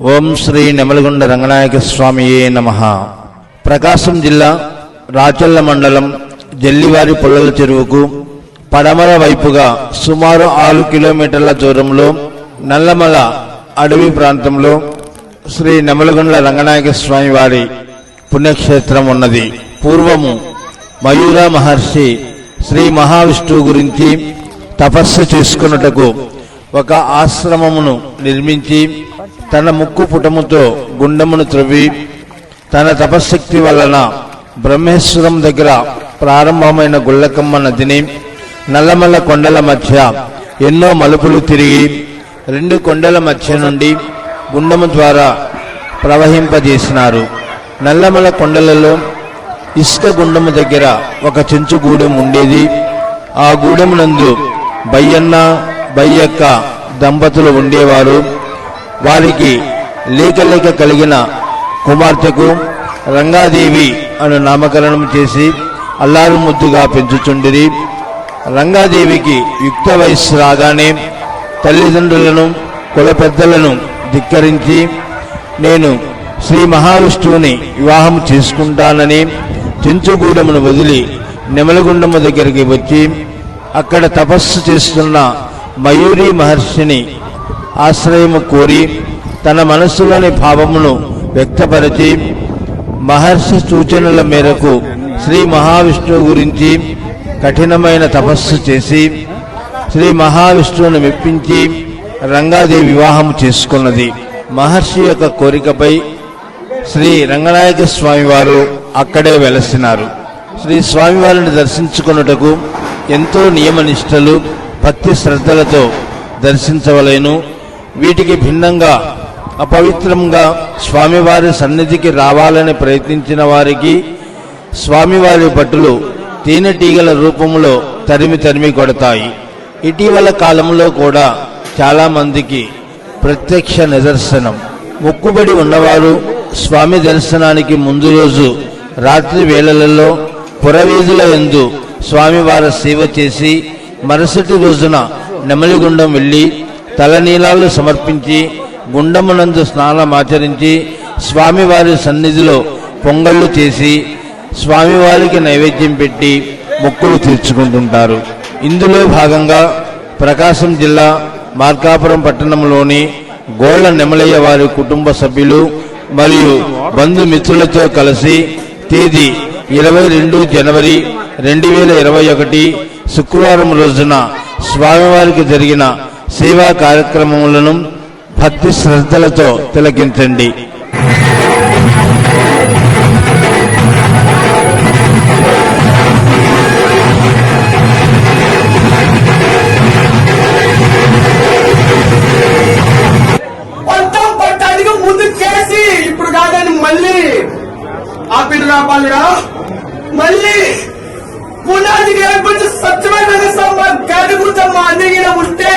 ఓం శ్రీ నెమలగొండ రంగనాయక స్వామియే నమ. ప్రకాశం జిల్లా రాచల్ల మండలం జల్లివారి పొల్లల చెరువుకు పడమర వైపుగా సుమారు ఆరు కిలోమీటర్ల దూరంలో నల్లమల అడవి ప్రాంతంలో శ్రీ నెమలగొండ రంగనాయక స్వామి వారి పుణ్యక్షేత్రం ఉన్నది. పూర్వము మయూర మహర్షి శ్రీ మహావిష్ణువు గురించి తపస్సు చేసుకున్నటకు ఒక ఆశ్రమమును నిర్మించి తన ముక్కు పుటముతో గుండమును త్రవ్వి తన తపశ్శక్తి వలన బ్రహ్మేశ్వరం దగ్గర ప్రారంభమైన గుళ్ళకమ్మ నదిని నల్లమల్ల కొండల మధ్య ఎన్నో మలుపులు తిరిగి రెండు కొండల మధ్య నుండి గుండము ద్వారా ప్రవహింపజేసినారు. నల్లమల కొండలలో ఇసుక గుండము దగ్గర ఒక చెంచు గూడెం ఉండేది. ఆ గూడెమునందు బయ్యన్న బయ్యక్క దంపతులు ఉండేవారు. వారికి లేక లేక కలిగిన కుమార్తెకు రంగాదేవి అను నామకరణం చేసి అల్లారు ముద్దుగా పెంచుచుండిరి. రంగాదేవికి యుక్త వయస్సు రాగానే తల్లిదండ్రులను కుల పెద్దలను ధిక్కరించి నేను శ్రీ మహావిష్ణువుని వివాహం చేసుకుంటానని చెంచుగూడెమును వదిలి నెమలగుండము దగ్గరికి వచ్చి అక్కడ తపస్సు చేస్తున్న మయూరి మహర్షిని ఆశ్రయము కోరి తన మనస్సులోని భావమును వ్యక్తపరిచి మహర్షి సూచనల మేరకు శ్రీ మహావిష్ణువు గురించి కఠినమైన తపస్సు చేసి శ్రీ మహావిష్ణువును మెప్పించి రంగాదేవి వివాహం చేసుకున్నది. మహర్షి యొక్క కోరికపై శ్రీ రంగనాయక స్వామివారు అక్కడే వెలసినారు. శ్రీ స్వామివారిని దర్శించుకున్నటకు ఎంతో నియమనిష్టలు భక్తి శ్రద్ధలతో దర్శించవలేను. వీటికి భిన్నంగా అపవిత్రంగా స్వామివారి సన్నిధికి రావాలని ప్రయత్నించిన వారికి స్వామివారి పట్టులు తేనెటీగల రూపంలో తరిమి తరిమి కొడతాయి. ఇటీవల కాలంలో కూడా చాలామందికి ప్రత్యక్ష నిదర్శనం. మొక్కుబడి ఉన్నవారు స్వామి దర్శనానికి ముందు రోజు రాత్రి వేళలలో పురవీధుల ఎందు స్వామివారి సేవ చేసి మరుసటి రోజున నెమలిగుండం వెళ్ళి తలనీలాలు సమర్పించి గుండమునందు స్నానమాచరించి స్వామివారి సన్నిధిలో పొంగళ్ళు చేసి స్వామివారికి నైవేద్యం పెట్టి మొక్కులు తీర్చుకుంటుంటారు. ఇందులో భాగంగా ప్రకాశం జిల్లా మార్కాపురం పట్టణంలోని గోళ్ళ నెమలయ్య వారి కుటుంబ సభ్యులు మరియు బంధుమిత్రులతో కలిసి తేదీ ఇరవై రెండు జనవరి రెండు వేల ఇరవై ఒకటి శుక్రవారం రోజున స్వామివారికి జరిగిన సేవా కార్యక్రమములను భక్తి శ్రద్ధలతో తిలకించండి. రాపాలిరా? మళ్ళీ. పునాది నేర్పించి సత్యమైన సంబంధం కడుగుతామా అడిగిన ఉంటే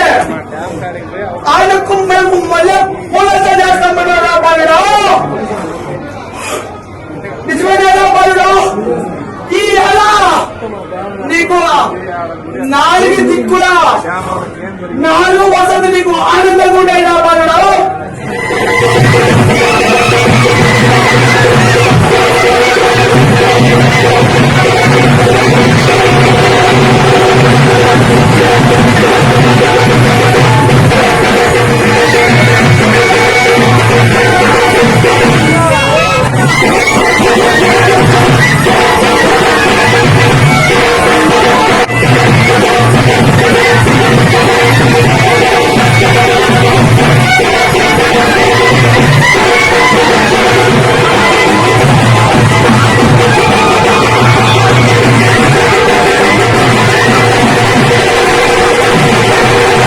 ఆయనకు మేము మళ్ళీ పునత చేస్తామన్నారా బాగా నిజమేనా బాగా ఈ ఎలా నీకు నాలుగు దిక్కులా నాలుగు వసతి నీకు ఆనందంగా ఉండేదా బాగా